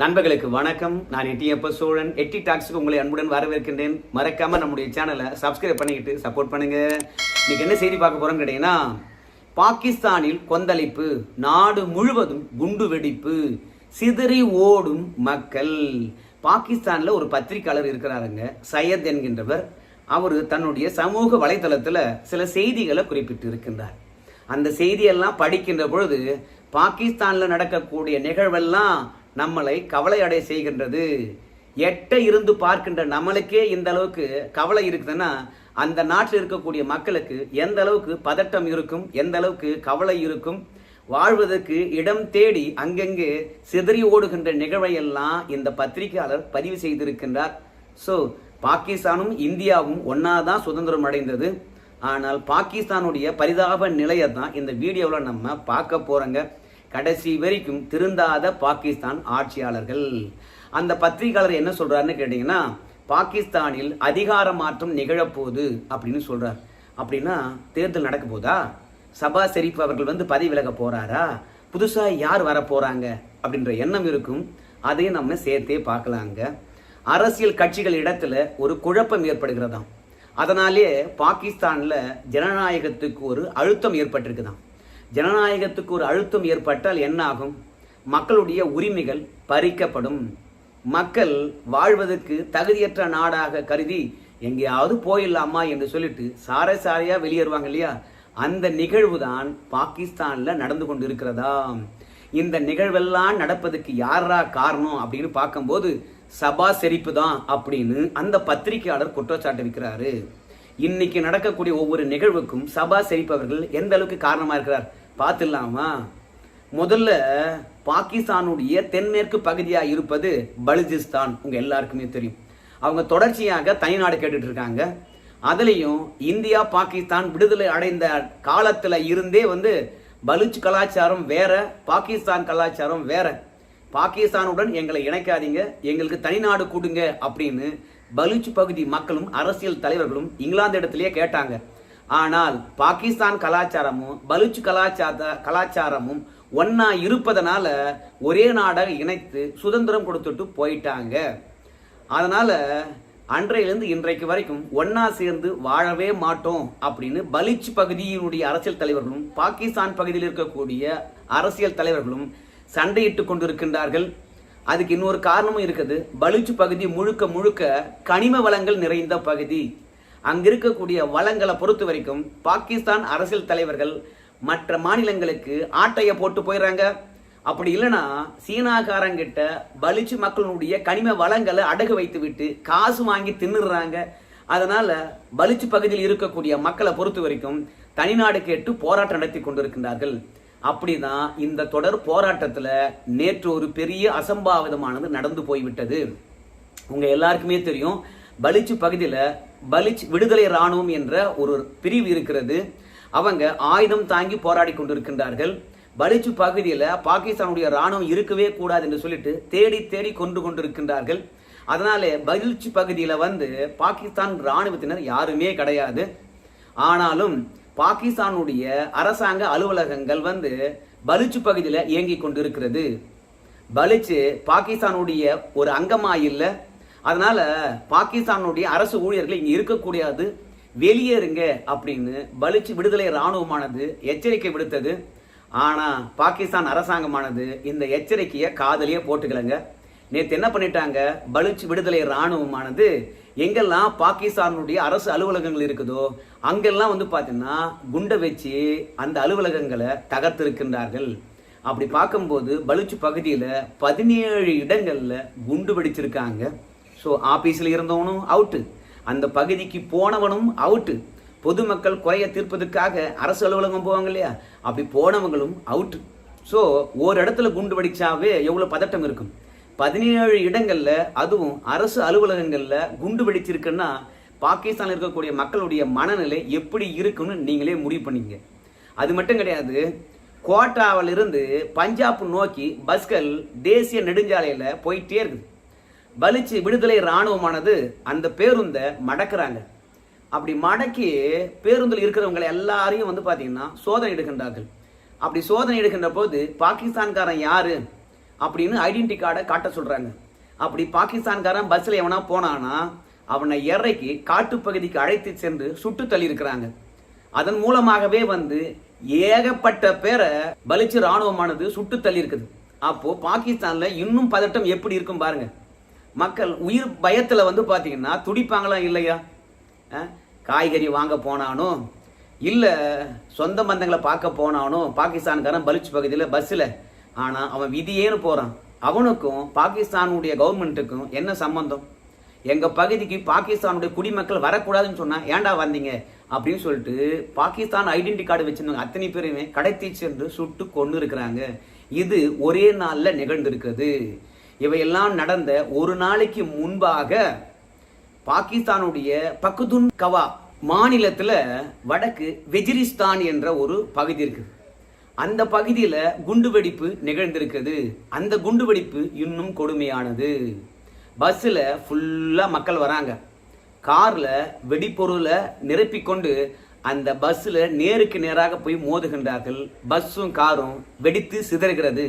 நண்பர்களுக்கு வணக்கம். நான் எட்டியப்ப சோழன். எட்டி டாக்ஸுக்கு உங்களை அன்புடன் வரவேற்கின்றேன். மறக்காம நம்முடைய சேனலை சப்ஸ்கிரைப் பண்ணிக்கிட்டு சப்போர்ட் பண்ணுங்க. இன்னைக்கு என்ன செய்தி பார்க்க போறோம்னு கேட்டீங்கன்னா பாகிஸ்தானில் கொந்தளிப்பு நாடு முழுவதும் குண்டு வெடிப்பு சிதறி ஓடும் மக்கள். பாகிஸ்தானில் ஒரு பத்திரிக்கையாளர் இருக்கிறாருங்க சையத் என்கின்றவர். அவர் தன்னுடைய சமூக வலைதளத்தில் சில செய்திகளை குறிப்பிட்டு இருக்கின்றார் அந்த செய்தியெல்லாம் படிக்கின்ற பொழுது பாகிஸ்தானில் நடக்கக்கூடிய நிகழ்வெல்லாம் நம்மளை கவலை அடைய செய்கின்றது. எட்ட இருந்து பார்க்கின்ற நம்மளுக்கே இந்த அளவுக்கு கவலை இருக்குதுன்னா அந்த நாட்டில் இருக்கக்கூடிய மக்களுக்கு எந்த அளவுக்கு பதட்டம் இருக்கும் எந்த அளவுக்கு கவலை இருக்கும் வாழ்வதற்கு இடம் தேடி அங்கங்கே சிதறி ஓடுகின்ற நிகழ்வையெல்லாம் இந்த பத்திரிகையாளர் பதிவு செய்திருக்கின்றார். ஸோ பாகிஸ்தானும் இந்தியாவும் ஒன்னாதான் சுதந்திரம் அடைந்தது. ஆனால் பாகிஸ்தானுடைய பரிதாப நிலையை தான் இந்த வீடியோவில் நம்ம பார்க்க போகிறோங்க கடைசி வரைக்கும் திருந்தாத பாகிஸ்தான் ஆட்சியாளர்கள். அந்த பத்திரிகையாளர் என்ன சொல்கிறாருன்னு கேட்டிங்கன்னா பாகிஸ்தானில் அதிகார மாற்றம் நிகழப்போகுது அப்படின்னு சொல்கிறார் அப்படின்னா தேர்தல் நடக்க போதா? சபா ஷெரீப் அவர்கள் வந்து பதவி விலக போகிறாரா புதுசாக யார் வர போகிறாங்க அப்படின்ற எண்ணம் இருக்கும். அதையும் நம்ம சேர்த்தே பார்க்கலாங்க. அரசியல் கட்சிகள் இடத்துல ஒரு குழப்பம் ஏற்படுகிறதாம். அதனாலே பாகிஸ்தானில் ஜனநாயகத்துக்கு ஒரு அழுத்தம் ஏற்பட்டிருக்குதாம். ஜனநாயகத்துக்கு ஒரு அழுத்தம் ஏற்பட்டால் என்ன ஆகும் மக்களுடைய உரிமைகள் பறிக்கப்படும். மக்கள் வாழ்வதற்கு தகுதியற்ற நாடாக கருதி எங்கேயாவது போயிடலாமா? என்று சொல்லிட்டு சாரை சாரையா வெளியேறுவாங்க இல்லையா? அந்த நிகழ்வு தான் பாகிஸ்தான்ல நடந்து கொண்டு இருக்கிறதா இந்த நிகழ்வெல்லாம் நடப்பதுக்கு யாரா காரணம் அப்படின்னு பார்க்கும்போது சபா செரிப்பு தான் அப்படின்னு அந்த பத்திரிகையாளர் குற்றச்சாட்டு வைக்கிறாரு இன்னைக்கு நடக்கக்கூடிய ஒவ்வொரு நிகழ்வுக்கும் சபா செரிப்பு அவர்கள் எந்த அளவுக்கு காரணமா இருக்கிறார்? பார்த்துடலாமா முதல்ல பாகிஸ்தானுடைய தென்மேற்கு பகுதியாக இருப்பது பலுஜிஸ்தான் உங்கள் எல்லாருக்குமே தெரியும். அவங்க தொடர்ச்சியாக தனிநாடு கேட்டுட்டு இருக்காங்க. அதுலேயும் இந்தியா பாகிஸ்தான் விடுதலை அடைந்த காலத்தில் இருந்தே வந்து பலுச் கலாச்சாரம் வேற பாகிஸ்தான் கலாச்சாரம் வேற. பாகிஸ்தானுடன் எங்களை இணைக்காதீங்க எங்களுக்கு தனிநாடு கொடுங்க அப்படின்னு பலுச் பகுதி மக்களும் அரசியல் தலைவர்களும் இங்கிலாந்து இடத்துலயே கேட்டாங்க. ஆனால் பாகிஸ்தான் கலாச்சாரமும் பலுச் கலாச்சார கலாச்சாரமும் ஒன்னா இருப்பதனால ஒரே நாடாக இணைத்து சுதந்திரம் கொடுத்துட்டு போயிட்டாங்க. அதனால அன்றையிலிருந்து இன்றைக்கு வரைக்கும் ஒன்னா சேர்ந்து வாழவே மாட்டோம் அப்படின்னு பலிச் பகுதியினுடைய அரசியல் தலைவர்களும் பாகிஸ்தான் பகுதியில் இருக்கக்கூடிய அரசியல் தலைவர்களும் சண்டையிட்டு கொண்டிருக்கின்றார்கள். அதுக்கு இன்னொரு காரணமும் இருக்குது. பலிச் பகுதி முழுக்க முழுக்க கனிம வளங்கள் நிறைந்த பகுதி. அங்கு இருக்கக்கூடிய வளங்களை பொறுத்த வரைக்கும் பாகிஸ்தான் அரசியல் தலைவர்கள் மற்ற மாநிலங்களுக்கு ஆட்டையை போட்டு போயிடுறாங்க. அப்படி இல்லைன்னா சீனாக்காரங்கிட்ட பலிச்சு மக்களுடைய கனிம வளங்களை அடகு வைத்து விட்டு காசு வாங்கி தின்னுடுறாங்க. அதனால பலிச்சு பகுதியில் இருக்கக்கூடிய மக்களை பொறுத்த வரைக்கும் தனிநாடு கேட்டு போராட்டம் நடத்தி கொண்டிருக்கின்றார்கள். அப்படிதான் இந்த தொடர் போராட்டத்துல நேற்று ஒரு பெரிய அசம்பாவிதமானது நடந்து போய்விட்டது. உங்க எல்லாருக்குமே தெரியும் பலிச்சு பகுதியில பலிச் விடுதலை ராணுவம் என்ற ஒரு பிரிவு இருக்கிறது. அவங்க ஆயுதம் தாங்கி போராடி கொண்டிருக்கின்றார்கள். பலிச்சு பகுதியில் பாகிஸ்தானுடைய ராணுவம் இருக்கவே கூடாது என்று சொல்லிட்டு தேடி தேடி கொண்டு கொண்டிருக்கின்றார்கள். அதனாலே பலிச்சு பகுதியில் வந்து பாகிஸ்தான் ராணுவத்தினர் யாருமே கிடையாது. ஆனாலும் பாகிஸ்தானுடைய அரசாங்க அலுவலகங்கள் வந்து பலிச்சு பகுதியில் இயங்கி கொண்டிருக்கிறது. பலிச்சு பாகிஸ்தானுடைய ஒரு அங்கமாக இல்லை அதனால் பாகிஸ்தானுடைய அரசு ஊழியர்கள் இங்கே இருக்கக்கூடாது வெளியேறுங்க அப்படின்னு பலுச்சு விடுதலை ராணுவமானது எச்சரிக்கை விடுத்தது. ஆனால் பாகிஸ்தான் அரசாங்கமானது இந்த எச்சரிக்கையை காதலியே போட்டுக்கலங்க. நேற்று என்ன பண்ணிட்டாங்க? பலுச் விடுதலை ராணுவமானது எங்கெல்லாம் பாகிஸ்தானுடைய அரசு அலுவலகங்கள் இருக்குதோ அங்கெல்லாம் வந்து பார்த்தீங்கன்னா குண்டை வச்சு அந்த அலுவலகங்களை தகர்த்திருக்கின்றார்கள். அப்படி பார்க்கும்போது பலுச் பகுதியில் பதினேழு இடங்களில் குண்டு வெடிச்சிருக்காங்க. ஸோ ஆஃபீஸில் இருந்தவனும் அவுட்டு அந்த பகுதிக்கு போனவனும் அவுட்டு பொதுமக்கள் குறைய தீர்ப்பதற்காக அரசு அலுவலகம் போவாங்க இல்லையா? அப்படி போனவங்களும் அவுட்டு ஸோ ஒரு இடத்துல குண்டு வெடிச்சாவே எவ்வளோ பதட்டம் இருக்கும்? பதினேழு இடங்களில் அதுவும் அரசு அலுவலகங்களில் குண்டு வெடிச்சிருக்குன்னா பாகிஸ்தானில் இருக்கக்கூடிய மக்களுடைய மனநிலை எப்படி இருக்குன்னு நீங்களே முடிவு பண்ணீங்க. அது மட்டும் கிடையாது கோட்டாவிலிருந்து பஞ்சாப் நோக்கி பஸ்கள் தேசிய நெடுஞ்சாலையில் போயிட்டே இருக்குது. பலிச்சு விடுதலை ராணுவமானது அந்த பேருந்தை மடக்குறாங்க. அப்படி மடக்கி பேருந்தில் இருக்கிறவங்களை எல்லாரையும் வந்து பார்த்தீங்கன்னா சோதனை எடுக்கின்றார்கள். அப்படி சோதனை எடுக்கின்ற போது பாகிஸ்தான்காரன் யாரு அப்படின்னு ஐடென்டி கார்டை காட்ட சொல்றாங்க. அப்படி பாகிஸ்தான்காரன் பஸ்ஸில் எவனா போனானா அவனை இறக்கி காட்டுப்பகுதிக்கு அழைத்து சென்று சுட்டு தள்ளியிருக்கிறாங்க. அதன் மூலமாகவே வந்து ஏகப்பட்ட பேரை பலிச்சு ராணுவமானது சுட்டு தள்ளியிருக்குது. அப்போ பாகிஸ்தான்ல இன்னும் பதட்டம் எப்படி இருக்கும் பாருங்க. மக்கள் உயிர் பயத்தில் வந்து பார்த்தீங்கன்னா துடிப்பாங்களா இல்லையா? காய்கறி வாங்க போனானோ இல்லை சொந்த பந்தங்களை பார்க்க போனானோ பாகிஸ்தான்காரன் பலுச் பகுதியில் பஸ்ஸில். ஆனால் அவன் விதியேன்னு போகிறான் அவனுக்கும் பாகிஸ்தானுடைய கவர்மெண்ட்டுக்கும் என்ன சம்பந்தம்? எங்கள் பகுதிக்கு பாகிஸ்தானுடைய குடிமக்கள் வரக்கூடாதுன்னு சொன்னால் ஏன்டா வந்தீங்க? அப்படின்னு சொல்லிட்டு பாகிஸ்தான் ஐடென்டி கார்டு வச்சுருந்தவங்க அத்தனை பேருமே கடத்தி சென்று சுட்டு கொண்டு இருக்கிறாங்க இது ஒரே நாளில் நிகழ்ந்திருக்கிறது இவையெல்லாம் நடந்த ஒரு நாளைக்கு முன்பாக பாகிஸ்தானுடைய பக்குதுன் கவா மாநிலத்தில் வடக்கு வெஜிரிஸ்தான் என்ற ஒரு பகுதி இருக்குது அந்த பகுதியில் குண்டுவெடிப்பு நிகழ்ந்திருக்குது. அந்த குண்டுவெடிப்பு இன்னும் கொடுமையானது. பஸ்ஸில் ஃபுல்லாக மக்கள் வராங்க. காரில் வெடிப்பொருளை நிரப்பிக்கொண்டு அந்த பஸ்ஸில் நேருக்கு நேராக போய் மோதுகின்றார்கள். பஸ்ஸும் காரும் வெடித்து சிதறுகிறது.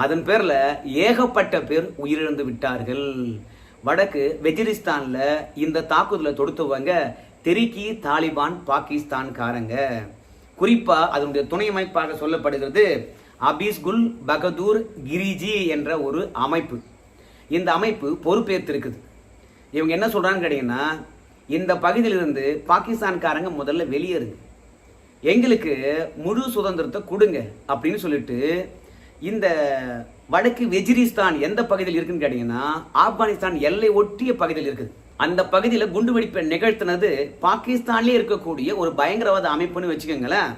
அதன் பேரில் ஏகப்பட்ட பேர் உயிரிழந்து விட்டார்கள். வடக்கு வெஜிரிஸ்தானில் இந்த தாக்குதலை தொடுத்தவங்க தெரிக்கி தாலிபான் பாகிஸ்தான்காரங்க. குறிப்பாக அதனுடைய துணை அமைப்பாக சொல்லப்படுகிறது அபிஸ்குல் பகதூர் கிரிஜி என்ற ஒரு அமைப்பு. இந்த அமைப்பு பொறுப்பேற்றிருக்குது. இவங்க என்ன சொல்கிறான்னு கேட்டிங்கன்னா இந்த பகுதியிலிருந்து பாகிஸ்தான்காரங்க முதல்ல வெளியேறுங்க. எங்களுக்கு முழு சுதந்திரத்தை கொடுங்க அப்படின்னு சொல்லிட்டு இந்த வடக்கு வெஜிரிஸ்தான் எந்த பகுதியில் இருக்குன்னு கேட்டீங்கன்னா ஆப்கானிஸ்தான் எல்லை ஒட்டிய பகுதியில் இருக்குது. அந்த பகுதியில் குண்டுவெடிப்பை நிகழ்த்தினது பாகிஸ்தான்லேயே இருக்கக்கூடிய ஒரு பயங்கரவாத அமைப்புன்னு வச்சுக்கோங்களேன்.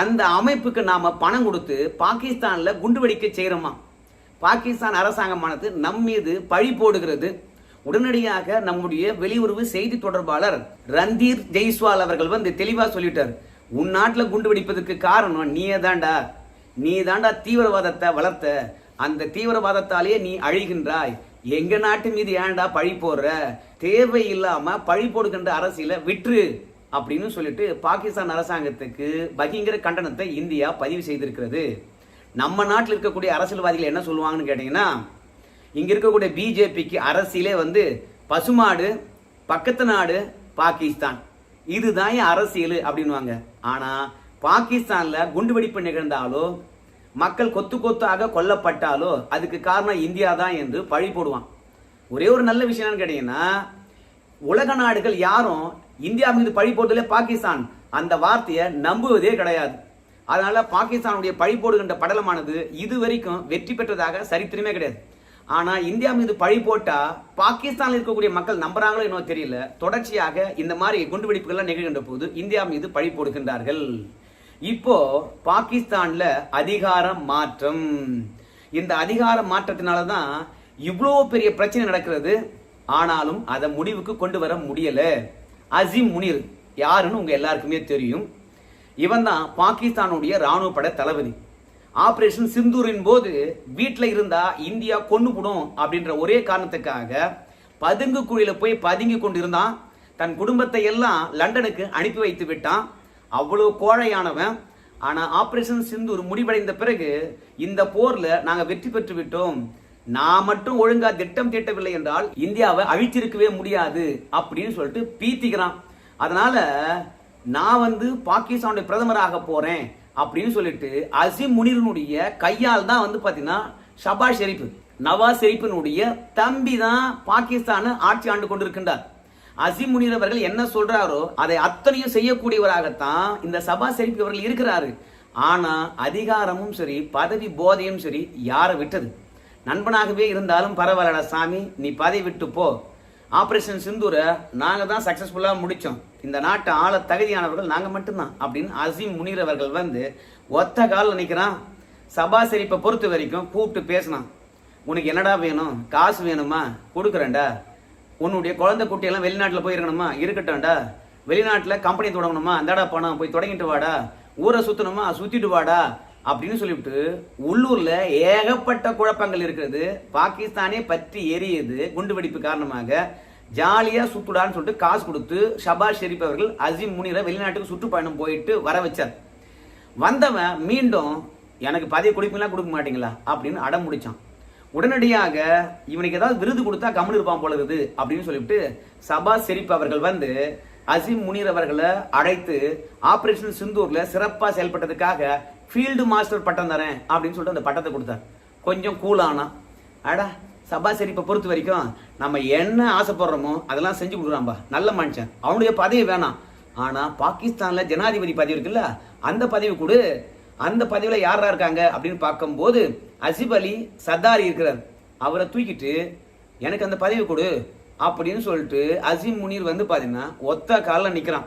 அந்த அமைப்புக்கு நாம் பணம் கொடுத்து பாகிஸ்தானில் குண்டுவெடிக்க செய்கிறோமா பாகிஸ்தான் அரசாங்கமானது நம் மீது பழி போடுகிறது. உடனடியாக நம்முடைய வெளியுறவு செய்தி தொடர்பாளர் ரந்தீர் ஜெய்ஸ்வால் அவர்கள் வந்து தெளிவாக சொல்லிட்டார். உன் நாட்டில் குண்டு வெடிப்பதற்கு காரணம் நீயே தான்டா நீ தாண்டா தீவிரவாதத்தை வளர்த்த. அந்த தீவிரவாதத்தாலேயே நீ அழிகின்றாய். எங்க நாட்டு மீது ஏன்டா பழி போடுற? தேவை இல்லாம பழி போடுகின்ற அரசியல விற்று அப்படின்னு சொல்லிட்டு பாகிஸ்தான் அரசாங்கத்துக்கு பகிங்கிற கண்டனத்தை இந்தியா பதிவு செய்திருக்கிறது. நம்ம நாட்டில் இருக்கக்கூடிய அரசியல்வாதிகள் என்ன சொல்லுவாங்கன்னு கேட்டீங்கன்னா இங்க இருக்கக்கூடிய பிஜேபிக்கு அரசியலே வந்து பசுமாடு பக்கத்து நாடு பாகிஸ்தான். இதுதான் அரசியல் அப்படின்வாங்க ஆனா பாகிஸ்தான்ல குண்டுவெடிப்பு நிகழ்ந்தாலோ மக்கள் கொத்து கொத்தாக கொல்லப்பட்டாலோ அதுக்கு காரணம் இந்தியா தான் என்று பழி போடுவான். ஒரே ஒரு நல்ல விஷயம் என்னன்னு கேட்டீங்கன்னா உலக நாடுகள் யாரும் இந்தியா மீது பழி போட்டதிலே பாகிஸ்தான். அந்த வார்த்தையை நம்புவதே கிடையாது. அதனால பாகிஸ்தானுடைய பழி போடுகின்ற படலமானது இதுவரைக்கும் வெற்றி பெற்றதாக சரித்திரமே கிடையாது. ஆனா இந்தியா மீது பழி போட்டா பாகிஸ்தானில் இருக்கக்கூடிய மக்கள் நம்புறாங்களோ என்னவோ தெரியல. தொடர்ச்சியாக இந்த மாதிரி குண்டுவெடிப்புகள்லாம் நிகழ்கின்ற போது இந்தியா மீது பழி போடுகின்றார்கள். இப்போ பாகிஸ்தான்ல அதிகார மாற்றம். இந்த அதிகார மாற்றத்தினால தான் இவ்வளோ பெரிய பிரச்சனை நடக்கிறது. ஆனாலும் அதை முடிவுக்கு கொண்டு வர முடியல. அசீம் முனிர் யாருன்னு உங்க எல்லாருக்குமே தெரியும். இவன் தான் பாகிஸ்தானுடைய ராணுவ பட தளபதி. ஆபரேஷன் சிந்தூரின் போது வீட்டில் இருந்தா இந்தியா கொண்டுபடும் அப்படின்ற ஒரே காரணத்துக்காக பதுங்கு குழியில போய் பதுங்கி கொண்டிருந்தான். தன் குடும்பத்தை எல்லாம் லண்டனுக்கு அனுப்பி வைத்து விட்டான். அவ்வளவு கோழையானவன். ஆனால் ஆப்ரேஷன் சிந்தூர் முடிவடைந்த பிறகு இந்த போரில் நாங்கள் வெற்றி பெற்று விட்டோம். நான் மட்டும் ஒழுங்கா திட்டம் தீட்டவில்லை என்றால் இந்தியாவை அழிச்சிருக்கவே முடியாது அப்படின்னு சொல்லிட்டு பீத்திக்கிறான். அதனால நான் வந்து பாகிஸ்தானுடைய பிரதமராக போறேன் அப்படின்னு சொல்லிட்டு அசிம் முனிரனுடைய கையால் தான் வந்து பார்த்தீங்கன்னா ஷபாஷ் ஷெரீப் நவாஸ் ஷெரீப்பினுடைய தம்பி தான் பாகிஸ்தானை ஆட்சி ஆண்டு கொண்டிருக்கின்றார். அசிம் அவர்கள் என்ன சொல்றாரோ அதை அத்தனையும் செய்யக்கூடியவராகத்தான் இந்த சபா ஷெரீப் அவர்கள் இருக்கிறாரு. ஆனா அதிகாரமும் சரி பதவி போதையும் சரி யாரை விட்டது? நண்பனாகவே இருந்தாலும் பரவாயில்லடா சாமி நீ பதவி விட்டு போ. ஆபரேஷன் சிந்தூரை நாங்கள் தான் சக்ஸஸ்ஃபுல்லாக முடித்தோம் இந்த நாட்டை ஆள தகுதியானவர்கள் நாங்கள் மட்டும்தான் அப்படின்னு அசீம் முனீர் அவர்கள் வந்து ஒத்த காலில் நிற்கிறான் சபா பொறுத்த வரைக்கும் கூப்பிட்டு பேசினான். உனக்கு என்னடா வேணும்? காசு வேணுமா? கொடுக்குறேன்டா. உன்னுடைய குழந்தை குட்டியெல்லாம் வெளிநாட்டில் போய் இருக்கணுமா இருக்கட்டும்டா. வெளிநாட்டில் கம்பெனி தொடங்கணுமா? அந்தாடா பணம் போய் தொடங்கிட்டு வாடா. ஊரை சுற்றணுமா சுற்றிட்டு வாடா. அப்படின்னு சொல்லிவிட்டு உள்ளூரில் ஏகப்பட்ட குழப்பங்கள் இருக்கிறது. பாகிஸ்தானே பற்றி எரியுது குண்டுவெடிப்பு காரணமாக. ஜாலியாக சுத்துடான்னு சொல்லிட்டு காசு கொடுத்து ஷபாஸ் ஷெரீப் அவர்கள் அசீம் முனிரை வெளிநாட்டுக்கு சுற்றுப்பயணம் போயிட்டு வர வச்சார். வந்தவன் மீண்டும் எனக்கு பதவி கொடுப்பீங்களா? கொடுக்க மாட்டீங்களா? அப்படின்னு அடம் முடிச்சான் உடனடியாக இவனுக்கு ஏதாவது விருது கொடுத்தா கம்முனு இருப்பான் போல இருக்குது அப்படின்னு சொல்லிவிட்டு சபா செரிப் அவர்கள் வந்து அசீம் முனீர் அவர்களை அழைத்து ஆபரேஷன் சிந்தூர்ல சிறப்பா செயல்பட்டதுக்காக ஃபீல்டு மாஸ்டர் பட்டம் தரேன் அப்படின்னு சொல்லிட்டு அந்த பட்டத்தை கொடுத்தார். கொஞ்சம் கூலானா அடா சபா செரிப்பை பொறுத்த வரைக்கும் நம்ம என்ன ஆசைப்படுறோமோ அதெல்லாம் செஞ்சு கொடுக்குறான்பா. நல்ல மனுஷன். அவனுடைய பதவி வேணாம். ஆனா பாகிஸ்தான்ல ஜனாதிபதி பதவி இருக்குல்ல அந்த பதவி கொடு. அந்த பதவியில யாரா இருக்காங்க அப்படின்னு பார்க்கும்போது அசிப் அலி சர்தாரி இருக்கிறார். அவரை தூக்கிட்டு எனக்கு அந்த பதவி கொடு அப்படின்னு சொல்லிட்டு அசீம் முனீர் வந்து பார்த்தீங்கன்னா ஒத்த காலில் நிற்கிறான்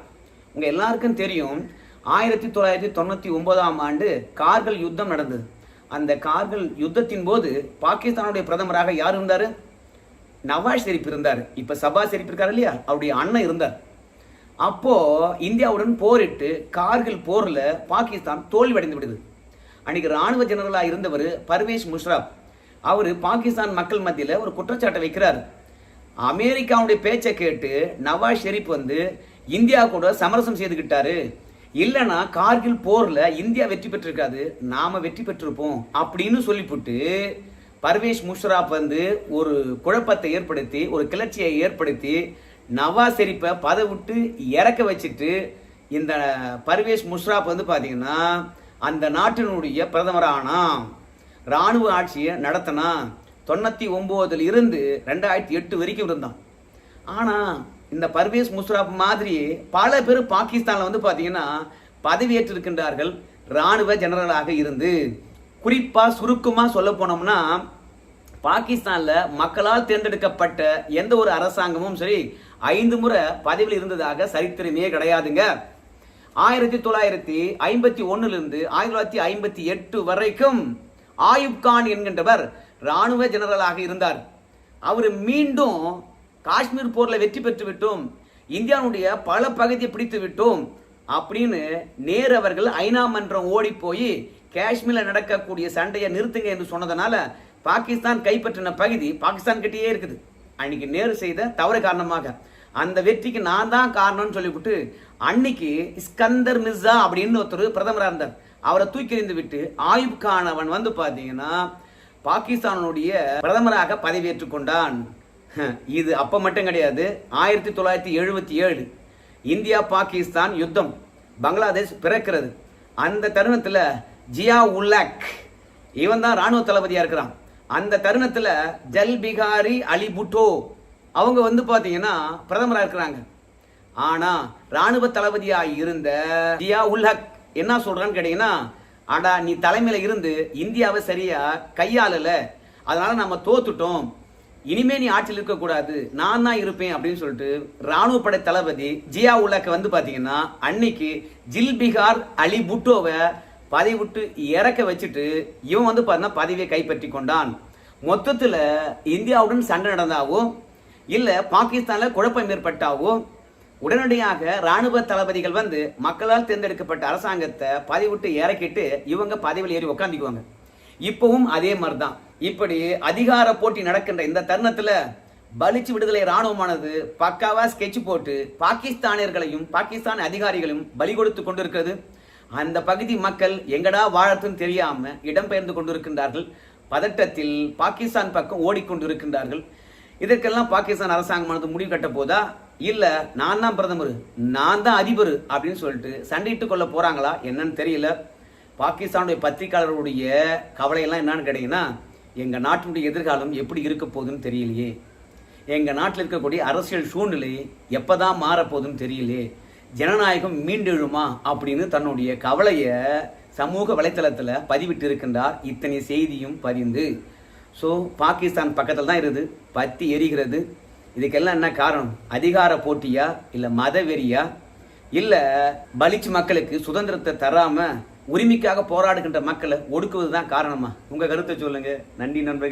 உங்கள் எல்லாருக்கும் தெரியும் ஆயிரத்தி தொள்ளாயிரத்தி தொண்ணூற்றி ஒன்பதாம் ஆண்டு கார்கில் யுத்தம் நடந்தது. அந்த கார்கில் யுத்தத்தின் போது பாகிஸ்தானுடைய பிரதமராக யார் இருந்தார்? நவாஸ் ஷெரீப் இருந்தார். இப்போ சபா ஷெரீப் இருக்கார் இல்லையா? அவருடைய அண்ணன் இருந்தார். அப்போ இந்தியாவுடன் போரிட்டு கார்கில் போரில் பாகிஸ்தான் தோல்வியடைந்து விடுது அன்னைக்கு ராணுவ ஜெனரலாக இருந்தவர் பர்வேஷ் முஷ்ராப். அவர் பாகிஸ்தான் மக்கள் மத்தியில் ஒரு குற்றச்சாட்டை வைக்கிறார். அமெரிக்காவுடைய பேச்சை கேட்டு நவாஸ் ஷெரீப் வந்து இந்தியா கூட சமரசம் செய்துக்கிட்டாரு இல்லைன்னா கார்கில் போரில் இந்தியா வெற்றி பெற்றிருக்காது நாம் வெற்றி பெற்றிருப்போம் அப்படின்னு சொல்லிவிட்டு பர்வேஷ் முஷராப் வந்து ஒரு குழப்பத்தை ஏற்படுத்தி ஒரு கிளர்ச்சியை ஏற்படுத்தி நவாஸ் ஷெரீஃபை பத விட்டு இறக்க வச்சுட்டு இந்த பர்வேஷ் முஷ்ராப் வந்து பார்த்திங்கன்னா அந்த நாட்டினுடைய பிரதமரானா ராணுவ ஆட்சியை நடத்தினா தொண்ணூற்றி ஒம்போதில் இருந்து ரெண்டாயிரத்தி எட்டு வரைக்கும் இருந்தான். ஆனால் இந்த பர்வேஸ் முஷ்ராப் மாதிரி பல பேர் பாகிஸ்தானில் வந்து பாத்தீங்கன்னா பதவியேற்றிருக்கின்றார்கள். இருக்கின்றார்கள் ராணுவ ஜெனரலாக இருந்து. குறிப்பாக சுருக்கமாக சொல்ல போனோம்னா பாகிஸ்தான்ல மக்களால் தேர்ந்தெடுக்கப்பட்ட எந்த ஒரு அரசாங்கமும் சரி ஐந்து முறை பதவியில் இருந்ததாக சரித்திரமே கிடையாதுங்க. ஆயிரத்தி தொள்ளாயிரத்தி ஐம்பத்தி ஒண்ணுல இருந்து ஆயிரத்தி தொள்ளாயிரத்தி ஐம்பத்தி எட்டு வரைக்கும் ஆயுப் கான் என்கின்றவர் ராணுவ ஜெனரலாக இருந்தார். அவர் மீண்டும் காஷ்மீர் போர்ல வெற்றி பெற்று விட்டோம் இந்தியாவுடைய பல பகுதியை பிடித்து விட்டோம் அப்படின்னு நேரு அவர்கள் ஐநா மன்றம் ஓடி போய் காஷ்மீர்ல நடக்கக்கூடிய சண்டையை நிறுத்துங்க என்று சொன்னதுனால பாகிஸ்தான் கைப்பற்றின பகுதி பாகிஸ்தான் கிட்டேயே இருக்குது. அன்னைக்கு நேரு செய்த தவறு காரணமாக. அந்த வெற்றிக்கு நான் தான் காரணம்னு சொல்லிவிட்டு அன்னைக்கு இஸ்கந்தர் மிர்சா அப்படின்னு ஒருத்தர் பிரதமராக இருந்தார். அவரை தூக்கி எறிந்து விட்டு ஆயுப் கான் அவன் வந்து பார்த்தீங்கன்னா பாகிஸ்தானுடைய பிரதமராக பதவியேற்றுக் கொண்டான். இது அப்போ மட்டும் கிடையாது. ஆயிரத்தி தொள்ளாயிரத்தி எழுபத்தி ஏழு இந்தியா பாகிஸ்தான் யுத்தம் பங்களாதேஷ் பிறக்கிறது. அந்த தருணத்தில் ஜியா உல்லாக் இவன் தான் ராணுவ தளபதியாக இருக்கிறான். அந்த தருணத்தில் ஜல் பிகாரி அலி புட்டோ அவங்க வந்து பார்த்தீங்கன்னா பிரதமராக இருக்கிறாங்க. ஆனால் இராணுவ தளபதியாக இருந்த ஜியா உல்ஹக் என்ன சொல்கிறான்னு கேட்டீங்கன்னா அடா நீ தலைமையில் இருந்து இந்தியாவை சரியாக கையாளலை. அதனால் நம்ம தோத்துட்டோம். இனிமே நீ ஆட்சியில் இருக்கக்கூடாது நான் தான் இருப்பேன் அப்படின்னு சொல்லிட்டு ராணுவ படை தளபதி ஜியா உலக்க வந்து பார்த்தீங்கன்னா அன்னைக்கு ஜில் பிகார் அலி புட்டோவை பதவி விட்டு இறக்க வச்சுட்டு இவன் வந்து பார்த்தீங்கன்னா பதவியை கைப்பற்றி கொண்டான். மொத்தத்தில் இந்தியாவுடன் சண்டை நடந்தாவோ இல்லை பாகிஸ்தானில் குழப்பம் ஏற்பட்டாவோ உடனடியாக ராணுவ தளபதிகள் வந்து மக்களால் தேர்ந்தெடுக்கப்பட்ட அரசாங்கத்தை பதவி விட்டு இறக்கிட்டு இவங்க பதவியில் ஏறி உட்காந்துக்குவாங்க இப்பவும் அதே மாதிரி தான் இப்படி அதிகார போட்டி நடக்கின்ற இந்த தருணத்தில் பலிச்சு விடுதலை ராணுவமானது பக்காவா ஸ்கெட்ச் போட்டு பாகிஸ்தானியர்களையும் பாகிஸ்தான் அதிகாரிகளையும் பலி கொடுத்து கொண்டிருக்கிறது. அந்த பகுதி மக்கள் எங்கடா வாழத்துன்னு தெரியாம இடம்பெயர்ந்து கொண்டிருக்கின்றார்கள். பதட்டத்தில் பாகிஸ்தான் பக்கம் ஓடிக்கொண்டிருக்கின்றார்கள். இதற்கெல்லாம் பாகிஸ்தான் அரசாங்கமானது முடிவு கட்ட போதா? இல்ல நான் தான் பிரதமர் நான் தான் அதிபர் அப்படின்னு சொல்லிட்டு சண்டையிட்டு கொள்ள போறாங்களா? என்னன்னு தெரியல. பாகிஸ்தானுடைய பத்திரிகையாளர்களுடைய கவலையெல்லாம் என்னன்னு கேட்டீங்கன்னா எங்க நாட்டினுடைய எதிர்காலம் எப்படி இருக்க போகுதுன்னு தெரியலையே. எங்க நாட்டில் இருக்கக்கூடிய அரசியல் சூழ்நிலை எப்பதான் மாறப்போகுதுன்னு தெரியலையே. ஜனநாயகம் மீண்டெழுமா அப்படின்னு தன்னுடைய கவலையை சமூக வலைத்தளத்தில் பதிவிட்டு இருக்கின்றார் இத்தனை செய்தியும் பதிந்து. ஸோ பாகிஸ்தான் பக்கத்தில் தான் இருக்குது. பத்தி எரிகிறது. இதுக்கெல்லாம் என்ன காரணம்? அதிகார போட்டியா? இல்லை மத வெறியா இல்லை பலிச்சு மக்களுக்கு சுதந்திரத்தை தராமல் உரிமைக்காக போராடுகின்ற மக்களை ஒடுக்குவது தான் காரணமா? உங்கள் கருத்தை சொல்லுங்கள் நன்றி நண்பர்கள்.